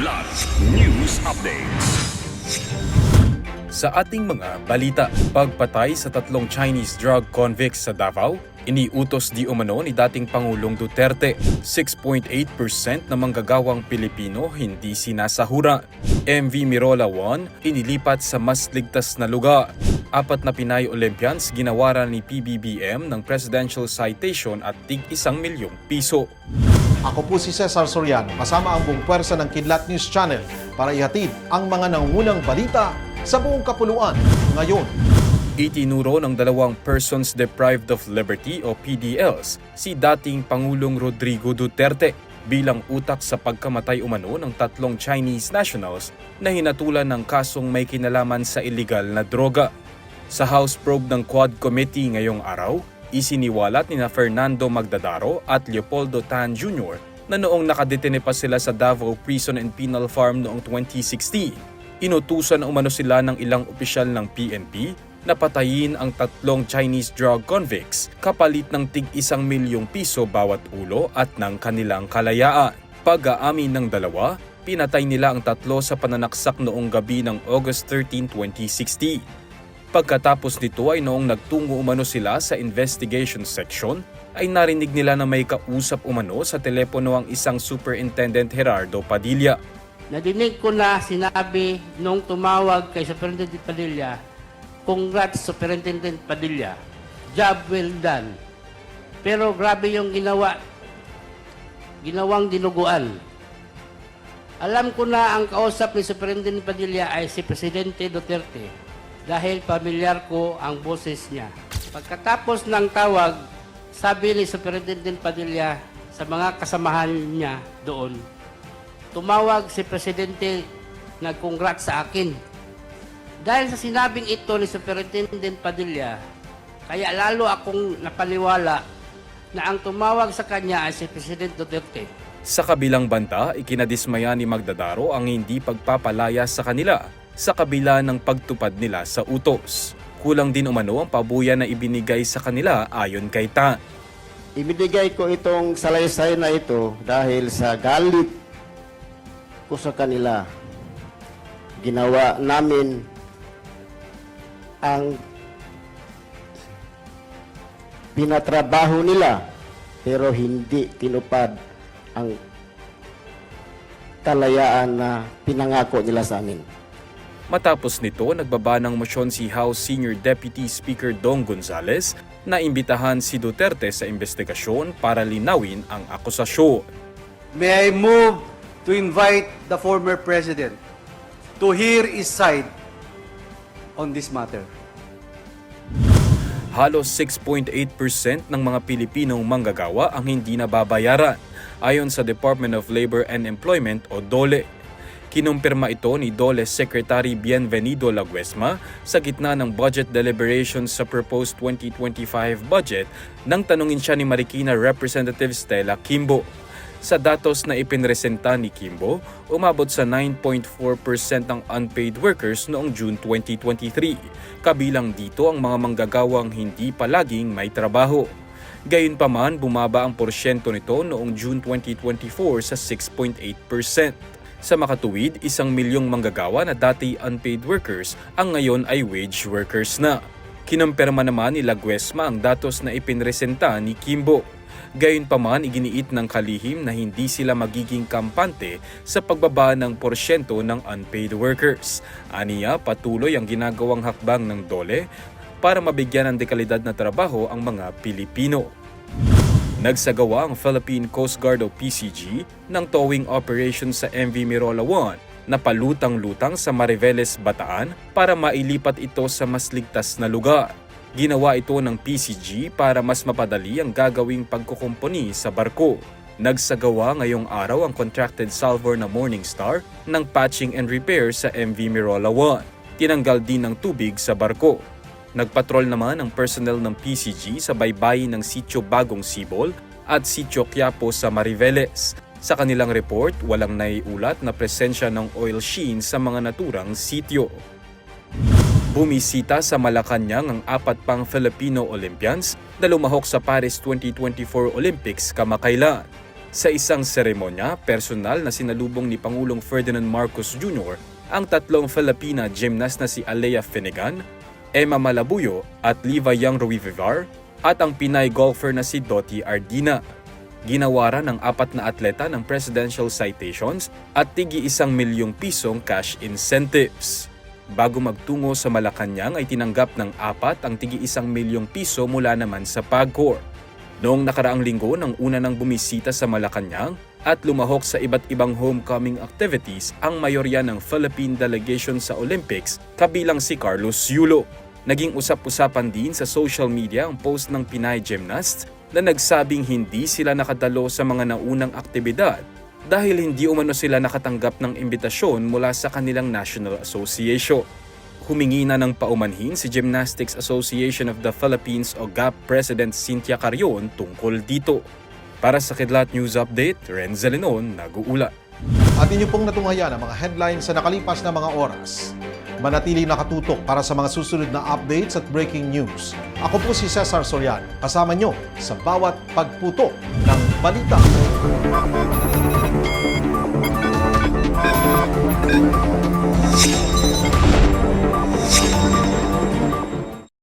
Kidlat News Updates. Sa ating mga balita, pagpatay sa tatlong Chinese drug convicts sa Davao, iniutos di umano ni dating Pangulong Duterte. 6.8% ng manggagawang Pilipino hindi sinasahura. MV Mirola 1 inilipat sa mas ligtas na lugar. Apat na Pinay Olympians ginawaran ni PBBM ng Presidential Citation at tig isang milyong piso. Ako po si Cesar Soriano, kasama ang buong pwersa ng Kidlat News Channel para ihatid ang mga nangunang balita sa buong kapuluan ngayon. Itinuro ng dalawang Persons Deprived of Liberty o PDLs si dating Pangulong Rodrigo Duterte bilang utak sa pagkamatay umano ng tatlong Chinese nationals na hinatulan ng kasong may kinalaman sa illegal na droga. Sa House probe ng Quad Committee ngayong araw, isiniwalat ni na Fernando Magdadaro at Leopoldo Tan Jr. na noong nakadetene pa sila sa Davao Prison and Penal Farm noong 2016 inutusan na umano sila ng ilang opisyal ng PNP na patayin ang tatlong Chinese drug convicts kapalit ng tig isang milyong piso bawat ulo at ng kanilang kalayaan. Pag-aamin ng dalawa, pinatay nila ang tatlo sa pananaksak noong gabi ng August 13, 2016. Pagkatapos nito ay noong nagtungo umano sila sa investigation section, ay narinig nila na may kausap umano sa telepono ang isang Superintendent Gerardo Padilla. Nadinig ko na sinabi nung tumawag kay Superintendent Padilla, Congrats Superintendent Padilla, job well done. Pero grabe yung ginawa, ginawang dinuguan. Alam ko na ang kausap ni Superintendent Padilla ay si Presidente Duterte dahil pamilyar ko ang boses niya. Pagkatapos ng tawag, sabi ni Superintendent Padilla sa mga kasamahan niya doon, tumawag si Presidente nag-congrats sa akin. Dahil sa sinabing ito ni Superintendent Padilla, kaya lalo akong napaniwala na ang tumawag sa kanya ay si President Duterte. Sa kabilang banta, ikinadismaya ni Magdadaro ang hindi pagpapalaya sa kanila sa kabila ng pagtupad nila sa utos. Kulang din umano ang pabuya na ibinigay sa kanila ayon kay Tan. Ibinigay ko itong salaysay na ito dahil sa galit ko sa kanila. Ginawa namin ang pinatrabaho nila pero hindi tinupad ang kalayaan na pinangako nila sa amin. Matapos nito, nagbaba ng mosyon si House Senior Deputy Speaker Dong Gonzales na imbitahan si Duterte sa investigasyon para linawin ang akusasyon. May I move to invite the former president to hear his side on this matter. Halos 6.8% ng mga Pilipinong manggagawa ang hindi nababayaran ayon sa Department of Labor and Employment o DOLE. Kinumpirma ito ni DOLE Secretary Bienvenido Laguesma sa gitna ng budget deliberations sa proposed 2025 budget nang tanungin siya ni Marikina Representative Stella Kimbo. Sa datos na ipinresenta ni Kimbo, umabot sa 9.4% ang unpaid workers noong June 2023. Kabilang dito ang mga manggagawang hindi palaging may trabaho. Gayunpaman, bumaba ang porsyento nito noong June 2024 sa 6.8%. Sa makatuwid, isang milyong manggagawa na dati unpaid workers ang ngayon ay wage workers na. Kinumpirma naman ni Laguesma ang datos na ipinresenta ni Kimbo. Gayunpaman, iginiit ng kalihim na hindi sila magiging kampante sa pagbaba ng porsyento ng unpaid workers. Aniya, patuloy ang ginagawang hakbang ng DOLE para mabigyan ng dekalidad na trabaho ang mga Pilipino. Nagsagawa ang Philippine Coast Guard o PCG ng towing operation sa MV Mirola 1 na palutang-lutang sa Mariveles, Bataan para mailipat ito sa mas ligtas na lugar. Ginawa ito ng PCG para mas mapadali ang gagawing pagkukumpuni sa barko. Nagsagawa ngayong araw ang contracted salvor na Morningstar ng patching and repair sa MV Mirola 1. Tinanggal din ng tubig sa barko. Nagpatrol naman ang personnel ng PCG sa baybayin ng Sitio Bagong Sibol at Sitio Quiapo sa Mariveles. Sa kanilang report, walang naiulat na presensya ng oil sheen sa mga naturang sitio. Bumisita sa Malacanang ang apat pang Filipino Olympians na lumahok sa Paris 2024 Olympics kamakailan. Sa isang seremonya, personal na sinalubong ni Pangulong Ferdinand Marcos Jr. ang tatlong Filipina gymnast na si Alea Finnegan, Emma Malabuyo at Liva Young Ruivivar at ang Pinay golfer na si Dottie Ardina. Ginawaran ng apat na atleta ng presidential citations at tigi isang milyong pisong cash incentives. Bago magtungo sa Malacanang ay tinanggap ng apat ang tigi isang milyong piso mula naman sa PAGCOR. Noong nakaraang linggo nang una nang bumisita sa Malacanang at lumahok sa iba't ibang homecoming activities ang mayorya ng Philippine delegation sa Olympics kabilang si Carlos Yulo. Naging usap-usapan din sa social media ang post ng Pinay gymnast na nagsabing hindi sila nakadalo sa mga naunang aktibidad dahil hindi umano sila nakatanggap ng imbitasyon mula sa kanilang National Association. Humingi na ng paumanhin si Gymnastics Association of the Philippines o GAP President Cynthia Carion tungkol dito. Para sa Kidlat News Update, Renzo Lenon, nag-uula. At inyo pong natunghayan ang mga headlines sa nakalipas na mga oras. Manatili nakatutok para sa mga susunod na updates at breaking news. Ako po si Cesar Soriano, kasama nyo sa bawat pagputo ng balita.